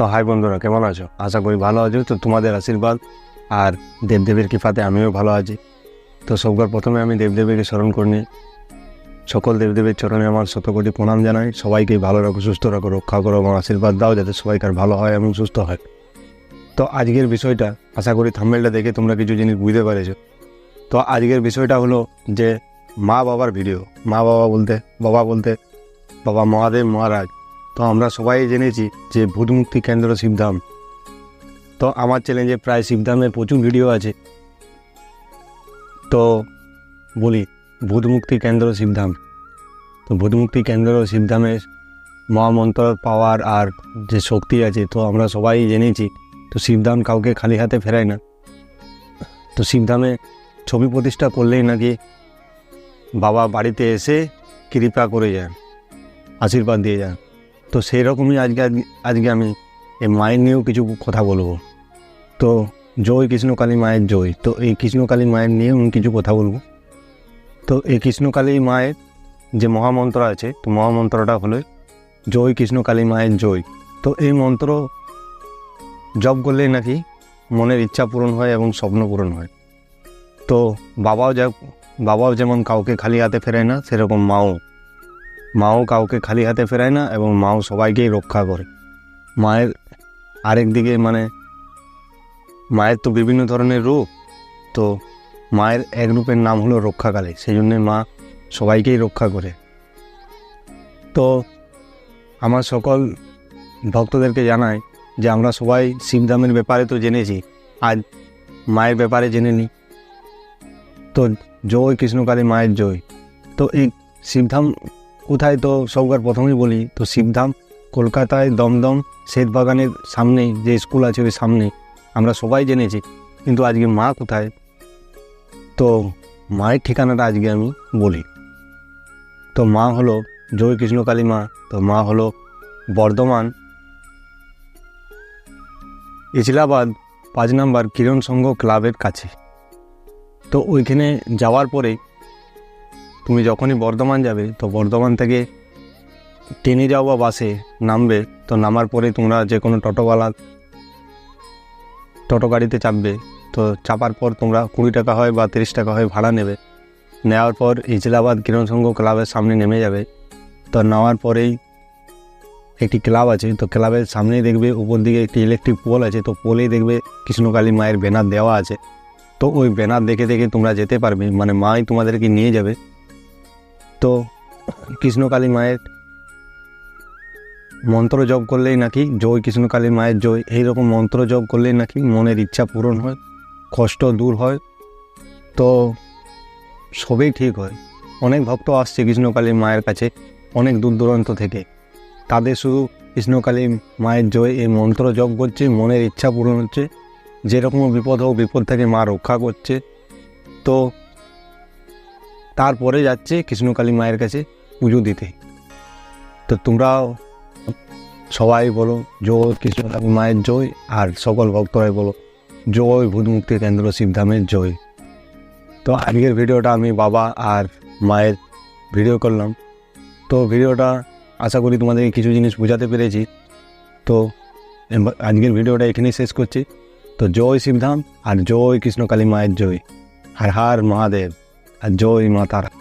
তো হাই বন্ধুরা, কেমন আছো? আশা করি ভালো আছো। তো তোমাদের আশীর্বাদ আর দেবদেবীর কৃপাতে আমিও ভালো আছি। তো সববার প্রথমে আমি দেবদেবীকে স্মরণ করে নিই সকল দেবদেবীর চরণে আমার শতকোটি প্রণাম জানাই। সবাইকে ভালো রাখো, সুস্থ রাখো, রক্ষা করো এবং আশীর্বাদ দাও যাতে সবাইকার ভালো হয় এবং সুস্থ হয়। তো আজকের বিষয়টা, আশা করি থাম্বেলটা দেখে তোমরা কিছু জিনিস বুঝতে পেরেছ। তো আজকের বিষয়টা হলো যে মা বাবার ভিডিও। মা বাবা বলতে বাবা বলতে, বাবা মহাদেব মহারাজ। তো আমরা সবাই জেনেছি যে ভূতমুক্তি কেন্দ্র শিবধাম। তো আমার চ্যালেঞ্জে প্রায় শিবধামের প্রচুর ভিডিও আছে। তো বলি, ভূতমুক্তি কেন্দ্র শিবধাম। তো ভূতমুক্তি কেন্দ্র শিবধামের মহামন্ত্র, পাওয়ার আর যে শক্তি আছে, তো আমরা সবাই জেনেছি। তো শিবধাম কাউকে খালি হাতে ফেরায় না। তো শিবধামে ছবি প্রতিষ্ঠা করলেই নাকি বাবা বাড়িতে এসে কৃপা করে যান আশীর্বাদ দিয়ে যান তো সেই রকমই আজকে আজকে আমি এই মায়ের নিয়েও কিছু কথা বলব। তো জয় কৃষ্ণকালী মায়ের জয়। তো এই কৃষ্ণকালী মায়ের নিয়েও আমি কিছু কথা বলব। তো এই কৃষ্ণকালী মায়ের যে মহামন্ত্র আছে, তো মহামন্ত্রটা হলো জয় কৃষ্ণকালী মায়ের জয়। তো এই মন্ত্র জপ করলেই নাকি মনের ইচ্ছা পূরণ হয় এবং স্বপ্ন পূরণ হয়। তো বাবাও যা বাবাও যেমন কাউকে খালি হাতে ফেরায় না, সেরকম মাও মাও কাউকে খালি হাতে ফেরায় না এবং মাও সবাইকেই রক্ষা করে। মায়ের আরেক দিকে মানে মায়ের তো বিভিন্ন ধরনের রূপ, তো মায়ের এক রূপের নাম হলো রক্ষাকালী সেই জন্যে মা সবাইকেই রক্ষা করে। তো আমার সকল ভক্তদেরকে জানাই যে আমরা সবাই শিবধামের ব্যাপারে তো জেনেছি আজ মায়ের ব্যাপারে জেনে নিই তো জয় কৃষ্ণকালী মায়ের জয়। তো এই শিবধাম কোথায় তো সববার প্রথমেই বলি, তো শিবধাম, কলকাতায় দমদম, শ্বেতবাগানের সামনেই, যে স্কুল আছে ওই সামনে, আমরা সবাই জেনেছি, কিন্তু আজকে মা কোথায়? তো মায়ের ঠিকানাটা আজকে আমি বলি। তো মা হলো জয় কৃষ্ণকালী মা, তো মা হলো বর্ধমান ইসলাবাদ পাঁচ নাম্বার কিরণ সংঘ ক্লাবের কাছে। তো ওইখানে যাওয়ার পরে তুমি যখনই বর্ধমান যাবে, তো বর্ধমান থেকে ট্রেনে যাও বা বাসে নামবে, তো নামার পরে তোমরা যে কোনো টোটোওয়ালা টোটো গাড়িতে চাপবে, তো চাপার পর তোমরা কুড়ি টাকা হয় বা তিরিশ টাকা হয় ভাড়া নেবে। নেওয়ার পর ইজলাবাদ কিরণ সংঘ ক্লাবের সামনে নেমে যাবে। তো নেওয়ার পরেই একটি ক্লাব আছে, তো ক্লাবের সামনেই দেখবে, উপর দিকে একটি ইলেকট্রিক পোল আছে, তো পোলেই দেখবে কৃষ্ণকালী মায়ের ব্যানার দেওয়া আছে। তো ওই ব্যানার দেখে দেখে তোমরা যেতে পারবে মানে মাই তোমাদেরকে নিয়ে যাবে। তো কৃষ্ণকালী মায়ের মন্ত্র জপ করলেই নাকি জয় কৃষ্ণকালী মায়ের জয়। এইরকম মন্ত্র জপ করলেই নাকি মনের ইচ্ছা পূরণ হয়, কষ্ট দূর হয়। তো সবই ঠিক হয়। অনেক ভক্ত আসছে কৃষ্ণকালী মায়ের কাছে, অনেক দূর দূরান্ত থেকে। তাদের শুধু কৃষ্ণকালী মায়ের জয়, এই মন্ত্র জপ করছে, মনের ইচ্ছা পূরণ হচ্ছে। যেরকম বিপদ হোক, বিপদ থেকে মা রক্ষা করছে। তো তারপরে যাচ্ছে কৃষ্ণকালী মায়ের কাছে পুজো দিতে। তো তোমরাও সবাই বলো, জয় কৃষ্ণকালী মায়ের জয়, আর সকল ভক্তরাই বলো, জয় ভূতমুক্তি কেন্দ্র শিবধামের জয়। তো আজকের ভিডিওটা আমি বাবা আর মায়ের ভিডিও করলাম। তো ভিডিওটা আশা করি তোমাদেরকে কিছু জিনিস বোঝাতে পেরেছি। তো আজকের ভিডিওটা এখানেই শেষ করছি। তো জয় শিবধাম আর জয় কৃষ্ণকালী মায়ের জয়। হর হর মহাদেব। আর জয় মাতারা